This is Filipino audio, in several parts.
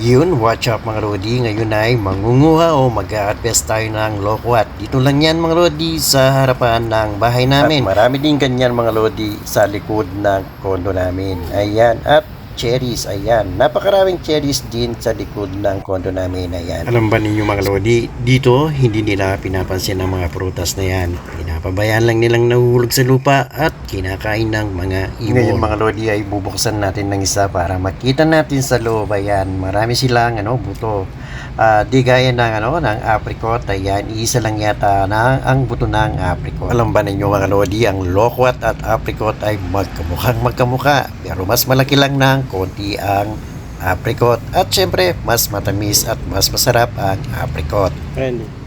Yun, watch up mga Lodi. Ngayon ay mangunguha o mag-harvest tayo ng lokwat. Dito lang yan mga Lodi sa harapan ng bahay namin. At marami din ganyan mga Lodi sa likod ng kondo namin. Ayan. At cherries, ayan. Napakaraming cherries din sa likod ng kondo namin, ayan. Alam ba ninyo mga Lodi, dito hindi nila pinapansin ang mga prutas na yan. Pinapabayaan lang nilang nahuhulog sa lupa at kinakain ng mga ibon. Ngayon mga Lodi ay bubuksan natin ng isa para makita natin sa loob, ayan. Marami silang ano, buto. Ah, di gaya ng ano ng apricot ayan isa lang yata na ang buto ng apricot alam ba ninyo mga lodi ang lokwat at apricot ay magkamukhang magkamuka pero mas malaki lang ng konti ang apricot at syempre mas matamis at mas masarap ang apricot Randy.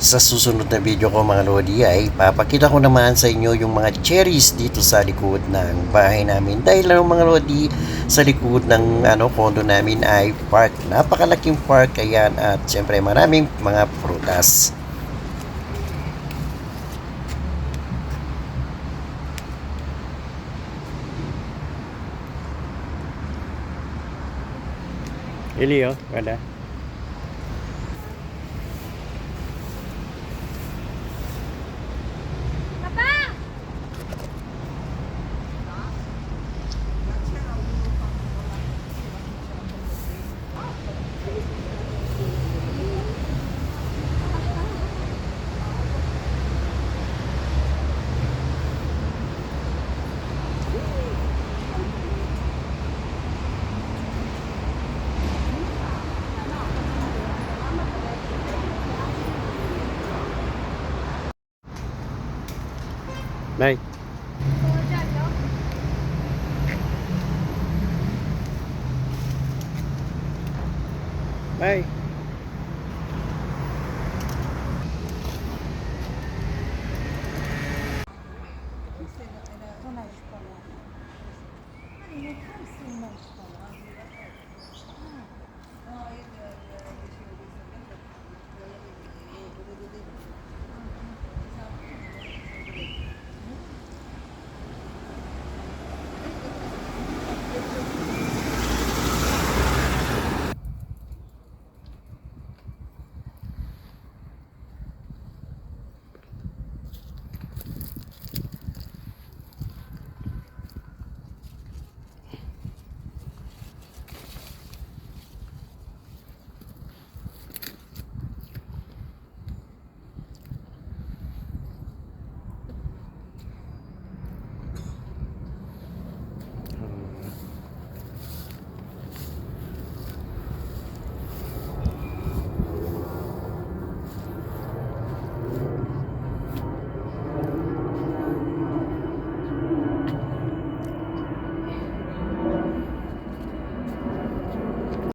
Sa susunod na video ko mga lodi ay papakita ko naman sa inyo yung mga cherries dito sa likod ng bahay namin. Dahil ano mga lodi sa likod ng ano kondo namin ay park. Napakalaking park ayan at syempre maraming mga prutas. Ili oh, ada. đây. Đây.